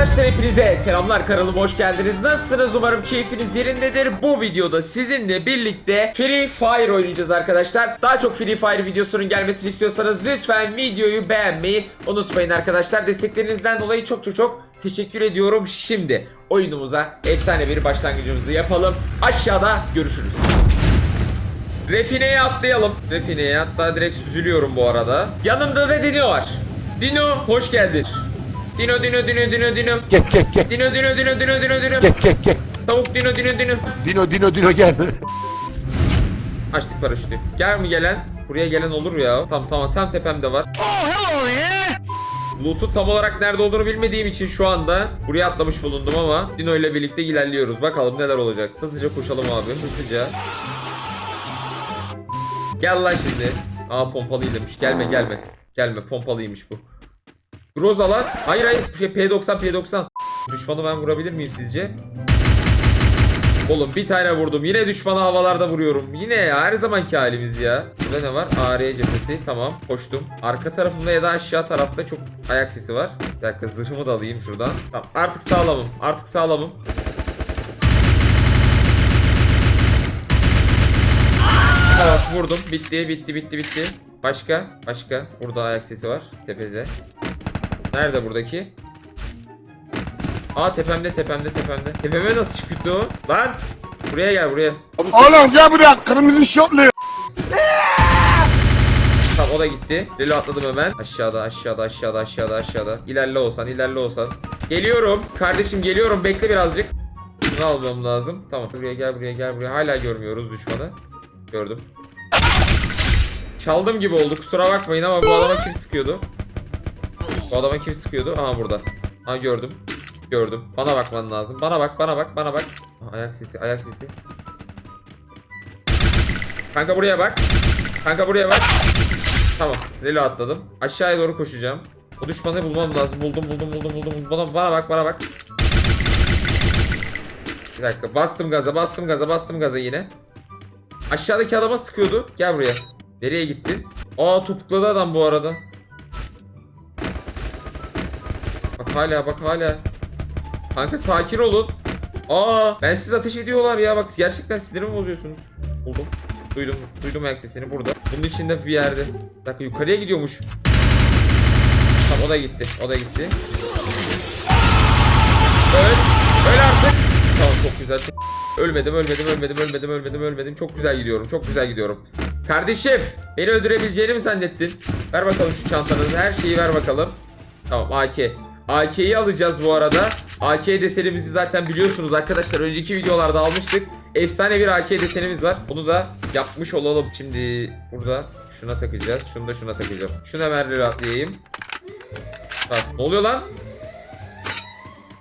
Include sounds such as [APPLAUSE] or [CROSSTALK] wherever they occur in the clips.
Arkadaşlar hepinize selamlar kanalıma hoş geldiniz. Nasılsınız? Umarım keyfiniz yerindedir. Bu videoda sizinle birlikte Free Fire oynayacağız arkadaşlar. Daha çok Free Fire videosunun gelmesini istiyorsanız lütfen videoyu beğenmeyi unutmayın arkadaşlar. Desteklerinizden dolayı çok çok çok teşekkür ediyorum. Şimdi oyunumuza efsane bir başlangıcımızı yapalım. Aşağıda görüşürüz. Refine'ye atlayalım. Refine'ye hatta direkt süzülüyorum bu arada. Yanımda da Dino var. Dino hoş geldin. Dino Dino Dino Dino Dino. Gel gel gel Dino Dino Dino Dino Dino Dino. gel gel gel. Tavuk Dino Dino Dino. Dino Dino Dino gel. Açtık paraşütü. Gel mi gelen? Buraya gelen olur ya. Tam tamam tam tepemde var. Loot'u tam olarak nerede olduğunu bilmediğim için şu anda buraya atlamış bulundum ama Dino ile birlikte ilerliyoruz. Bakalım neler olacak. Hızlıca koşalım abi. Hızlıca. Gel lan şimdi. Aa pompalıymış. Gelme gelme. Gelme pompalıymış bu. Groza lan. Hayır hayır. Şey, P90 P90. Düşmanı ben vurabilir miyim sizce? Oğlum bir tane vurdum. Yine düşmanı havalarda vuruyorum. Yine ya her zamanki halimiz ya. Burada ne var? AR cephesi. Tamam. Koştum. Arka tarafımda ya da aşağı tarafta çok ayak sesi var. Bir dakika zırhımı da alayım şuradan. Tamam. Artık sağlamım. Artık sağlamım. Tamam vurdum. Bitti bitti bitti bitti. Başka? Başka. Burada ayak sesi var. Tepede. Nerede buradaki? Aa tepemde tepemde tepemde. Tepeme nasıl çıktı o? Lan! Buraya gel buraya. Oğlum gel buraya kırmızı şortlu. Tamam o da gitti. Relo atladım hemen. Aşağıda aşağıda aşağıda aşağıda aşağıda. İlerle olsan ilerle olsan. Geliyorum. Kardeşim geliyorum. Bekle birazcık. Bunu almam lazım. Tamam buraya gel buraya gel buraya. Hala görmüyoruz düşmanı. Gördüm. Çaldım gibi oldu. Kusura bakmayın ama bu adama kim sıkıyordu? Bu adama kim sıkıyordu? Aha burada. Ha gördüm. Gördüm. Bana bakman lazım. Bana bak, bana bak, bana bak. Ayak sesi, ayak sesi. Kanka buraya bak. Kanka buraya bak. Tamam. Relo atladım. Aşağıya doğru koşacağım. O düşmanı bulmam lazım. Buldum, buldum, buldum, buldum. buldum. Bana, bana bak, bana bak. Bir dakika. Bastım gaza, bastım gaza, bastım gaza yine. Aşağıdaki adama sıkıyordu. Gel buraya. Nereye gitti? Aa topukladı adam bu arada. Hala bak hala. Kanka sakin olun. Aa ben siz ateş ediyorlar ya bak gerçekten sinirimi bozuyorsunuz. Buldum. Duydum. Duydum ayak sesini burada. Bunun içinde bir yerde. Bir dakika yukarıya gidiyormuş. Tamam o da gitti. O da gitti. Öl. Öl artık. Tamam çok güzel. Çok... Ölmedim, ölmedim, ölmedim, ölmedim, ölmedim, ölmedim. Çok güzel gidiyorum. Çok güzel gidiyorum. Kardeşim, beni öldürebileceğini mi zannettin? Ver bakalım şu çantanızı. Her şeyi ver bakalım. Tamam, AK. AK'yi alacağız bu arada. AK desenimizi zaten biliyorsunuz arkadaşlar. Önceki videolarda almıştık. Efsane bir AK desenimiz var. Bunu da yapmış olalım. Şimdi burada şuna takacağız. Şunu da şuna takacağım. Şuna merleri atlayayım. Bas. Ne oluyor lan?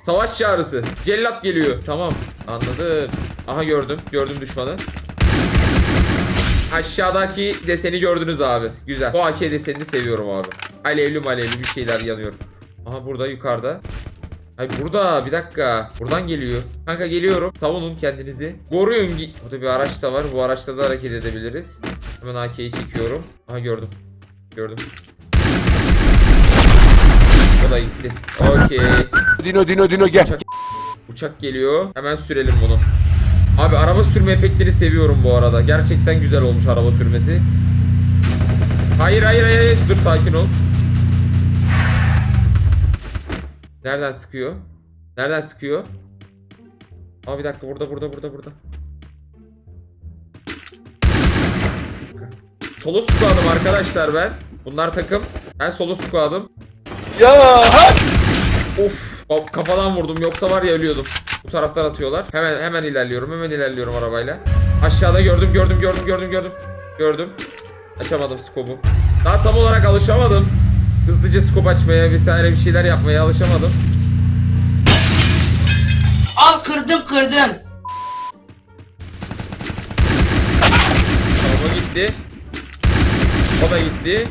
Savaş çağrısı. Cellat geliyor. Tamam. Anladım. Aha gördüm. Gördüm düşmanı. Aşağıdaki deseni gördünüz abi. Güzel. Bu AK desenini seviyorum abi. Alevli malevli bir şeyler yanıyor. Aha burada yukarıda. Ay burada bir dakika. Buradan geliyor. Kanka geliyorum. Savunun kendinizi. Koruyun. Burada bir araç da var. Bu araçta da hareket edebiliriz. Hemen AK'yi çekiyorum. Aha gördüm. Gördüm. O da gitti. Okey. Dino Dino Dino gel. Uçak geliyor. Hemen sürelim bunu. Abi araba sürme efektini seviyorum bu arada. Gerçekten güzel olmuş araba sürmesi. Hayır hayır hayır. hayır. Dur sakin ol. Nereden sıkıyor? Nereden sıkıyor? Aa bir dakika burada burada burada burada. Solo squad'ım arkadaşlar ben. Bunlar takım. Ben solo squad'ım. Ya. Of kafadan vurdum yoksa var ya ölüyordum. Bu taraftan atıyorlar. Hemen hemen ilerliyorum. Hemen ilerliyorum arabayla. Aşağıda gördüm gördüm gördüm gördüm gördüm. Gördüm. Açamadım skobu. Daha tam olarak alışamadım. Hızlıca skop açmaya vesaire bir şeyler yapmaya alışamadım. Al kırdım kırdım. O gitti. O da gitti.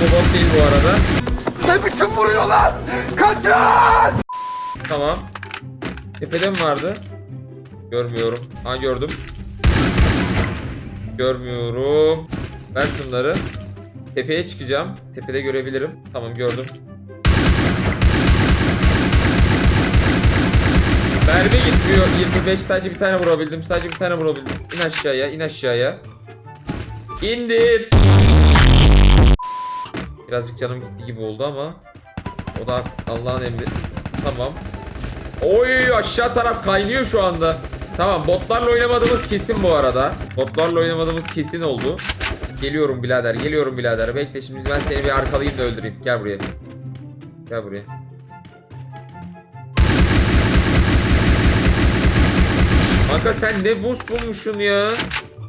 Bu bot değil bu arada. Ne biçim vuruyorlar? Kaçın. Tamam. Tepede mi vardı? Görmüyorum. Ha gördüm. Görmüyorum. Ver şunları. Tepeye çıkacağım. Tepede görebilirim. Tamam gördüm. Mermi gitmiyor. 25 sadece bir tane vurabildim. Sadece bir tane vurabildim. İn aşağıya, in aşağıya. İndim. Birazcık canım gitti gibi oldu ama o da Allah'ın emri. Tamam. Oy aşağı taraf kaynıyor şu anda. Tamam botlarla oynamadığımız kesin bu arada. Botlarla oynamadığımız kesin oldu. Geliyorum birader, geliyorum birader. Bekle şimdi ben seni bir arkalayayım da öldüreyim. Gel buraya. Gel buraya. Kanka sen ne boost bulmuşsun ya?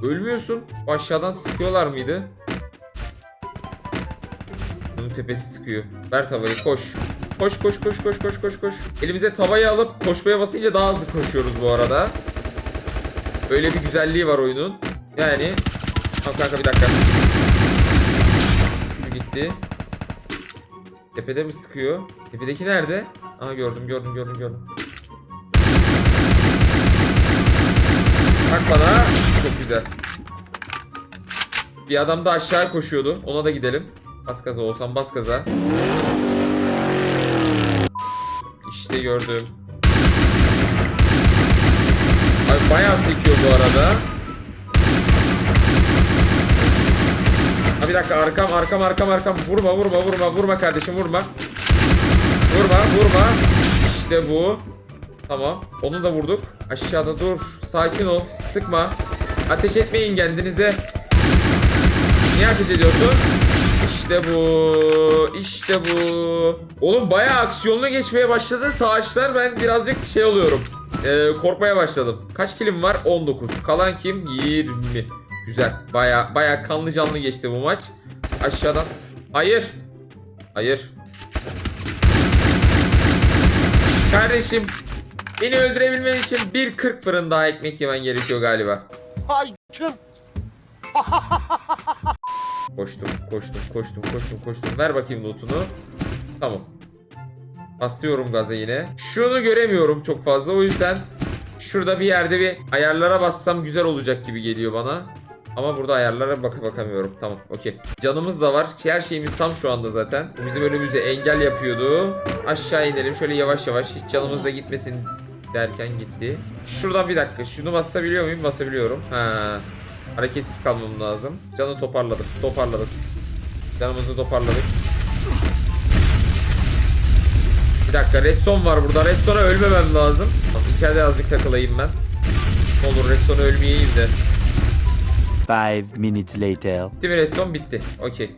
Ölmüyorsun. Aşağıdan sıkıyorlar mıydı? Bunun tepesi sıkıyor. Ver tavayı koş. Koş koş koş koş koş koş koş. Elimize tavayı alıp koşmaya basınca daha hızlı koşuyoruz bu arada. Öyle bir güzelliği var oyunun. Yani Tamam kanka bir dakika. Bu gitti. Tepede mi sıkıyor? Tepedeki nerede? Aha gördüm gördüm gördüm gördüm. Bak bana. Çok güzel. Bir adam da aşağı koşuyordu. Ona da gidelim. Bas gaza olsam bas gaza. İşte gördüm. Ay bayağı sekiyor bu arada. Ha bir dakika arkam arkam arkam arkam vurma vurma vurma vurma kardeşim vurma. Vurma vurma. İşte bu. Tamam. Onu da vurduk. Aşağıda dur. Sakin ol. Sıkma. Ateş etmeyin kendinize. Niye ateş ediyorsun? İşte bu. İşte bu. Oğlum bayağı aksiyonlu geçmeye başladı. Savaşlar ben birazcık şey oluyorum. Ee, korkmaya başladım. Kaç kilim var? 19. Kalan kim? 20. Güzel. Bayağı bayağı kanlı canlı geçti bu maç. Aşağıdan. Hayır. Hayır. Kardeşim beni öldürebilmen için bir 40 fırın daha ekmek yemen gerekiyor galiba. Ay tüm. [LAUGHS] Koştum, koştum, koştum, koştum, koştum. Ver bakayım lootunu. Tamam. Basıyorum gaza yine. Şunu göremiyorum çok fazla. O yüzden şurada bir yerde bir ayarlara bassam güzel olacak gibi geliyor bana. Ama burada ayarlara baka bakamıyorum. Tamam, okey. Canımız da var. Her şeyimiz tam şu anda zaten. Bu bizim önümüze engel yapıyordu. Aşağı inelim şöyle yavaş yavaş. Hiç canımız da gitmesin derken gitti. Şuradan bir dakika. Şunu basabiliyor muyum? Basabiliyorum. Ha. Hareketsiz kalmam lazım. Canı toparladık. Toparladık. Canımızı toparladık. Bir dakika Redstone var burada. Redstone'a ölmemem lazım. Tamam, azıcık takılayım ben. Ne olur Redstone'a ölmeyeyim de. Five minutes later. Bitti Redstone? Bitti. Okey.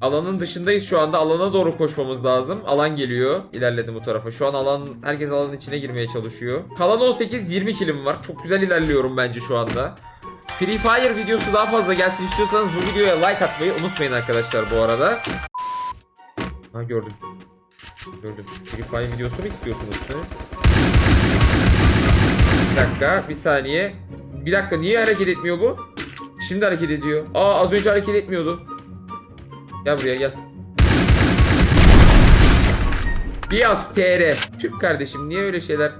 Alanın dışındayız şu anda. Alana doğru koşmamız lazım. Alan geliyor. İlerledim bu tarafa. Şu an alan herkes alanın içine girmeye çalışıyor. Kalan 18 20 kilim var. Çok güzel ilerliyorum bence şu anda. Free Fire videosu daha fazla gelsin istiyorsanız bu videoya like atmayı unutmayın arkadaşlar bu arada. Ha gördüm. Gördüm. Free Fire videosu mu istiyorsunuz? He? Bir dakika, bir saniye. Bir dakika niye hareket etmiyor bu? Şimdi hareket ediyor. Aa az önce hareket etmiyordu. Gel buraya gel. Biyaz TR. Türk kardeşim niye öyle şeyler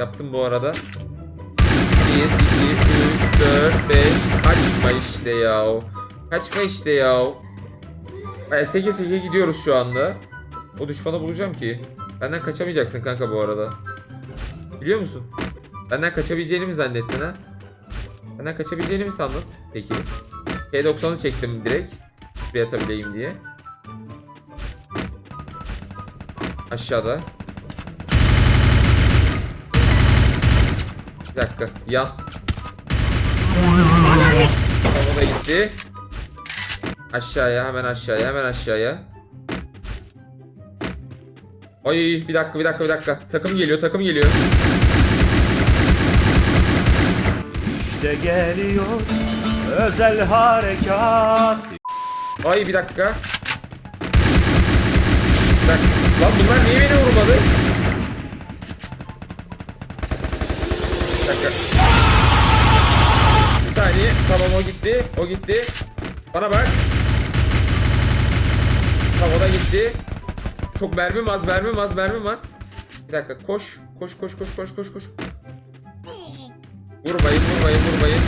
yaptım bu arada? 1, 2, 3, 4, 5. Kaçma işte ya. Kaçma işte ya. Baya seke seke gidiyoruz şu anda. O düşmanı bulacağım ki. Benden kaçamayacaksın kanka bu arada. Biliyor musun? Benden kaçabileceğini mi zannettin ha? Benden kaçabileceğini mi sandın? Peki. P90'ı çektim direkt. Şuraya atabileyim diye. Aşağıda. Bir dakika. Yan. O da gitti. Aşağıya hemen aşağıya hemen aşağıya. Ay bir dakika bir dakika bir dakika. Takım geliyor takım geliyor. İşte geliyor özel harekat. Ay bir dakika. Bir dakika. Lan bunlar niye beni vurmadı? Bir dakika. Bir saniye. Tamam o gitti. O gitti. Bana bak. Tamam o da gitti. Çok mermim az, mermim az, mermim az. Bir dakika koş. Koş koş koş koş koş koş. Vurmayın, vurmayın, vurmayın.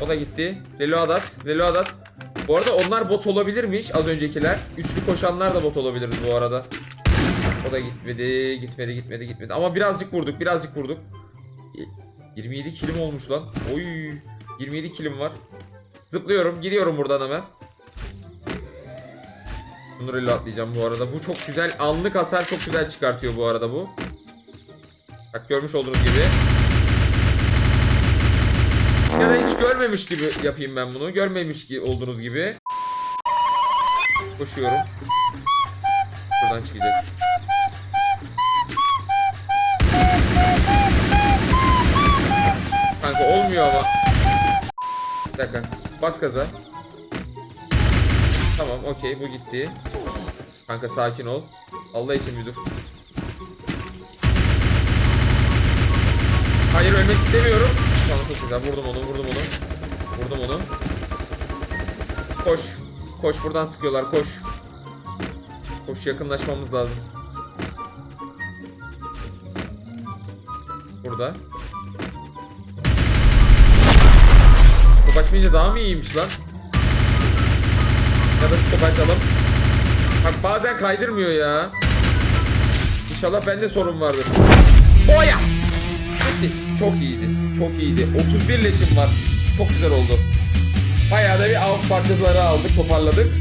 O da gitti. Reload at. Reload at. Bu arada onlar bot olabilirmiş az öncekiler. Üçlü koşanlar da bot olabilir bu arada. O da gitmedi, gitmedi, gitmedi, gitmedi. Ama birazcık vurduk, birazcık vurduk. Y- 27 kilim olmuş lan. Oy, 27 kilim var. Zıplıyorum, gidiyorum buradan hemen. Bunları atlayacağım bu arada. Bu çok güzel, anlık hasar çok güzel çıkartıyor bu arada bu. Bak görmüş olduğunuz gibi. Hiç görmemiş gibi yapayım ben bunu. Görmemiş ki olduğunuz gibi. Koşuyorum. Buradan çıkacak. Kanka olmuyor ama. Bir dakika. Bas gaza. Tamam okey bu gitti. Kanka sakin ol. Allah için bir dur. Hayır ölmek istemiyorum. Tamam çok güzel vurdum onu vurdum onu. Vurdum onu. Koş. Koş buradan sıkıyorlar koş. Koş yakınlaşmamız lazım. Burada. Skop açmayınca daha mı iyiymiş lan? Ya da skop açalım. Bak bazen kaydırmıyor ya. İnşallah bende sorun vardır. Oya! Bitti. Çok iyiydi. Çok iyiydi. 31 leşim var. Çok güzel oldu. Bayağı da bir av parçaları aldık, toparladık.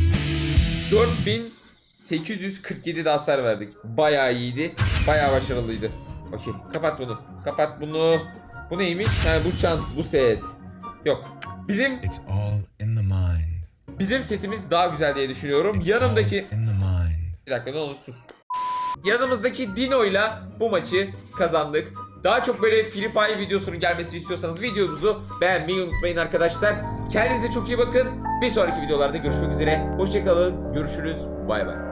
4847 de hasar verdik. Bayağı iyiydi. Bayağı başarılıydı. Okey. Kapat bunu. Kapat bunu. Bu neymiş? Ha bu çant, bu set. Yok. Bizim bizim setimiz daha güzel diye düşünüyorum. It's Yanımdaki bir dakika ne olur sus. Yanımızdaki Dino'yla bu maçı kazandık. Daha çok böyle Free Fire videosunun gelmesini istiyorsanız videomuzu beğenmeyi unutmayın arkadaşlar. Kendinize çok iyi bakın. Bir sonraki videolarda görüşmek üzere. Hoşçakalın. Görüşürüz. Bay bay.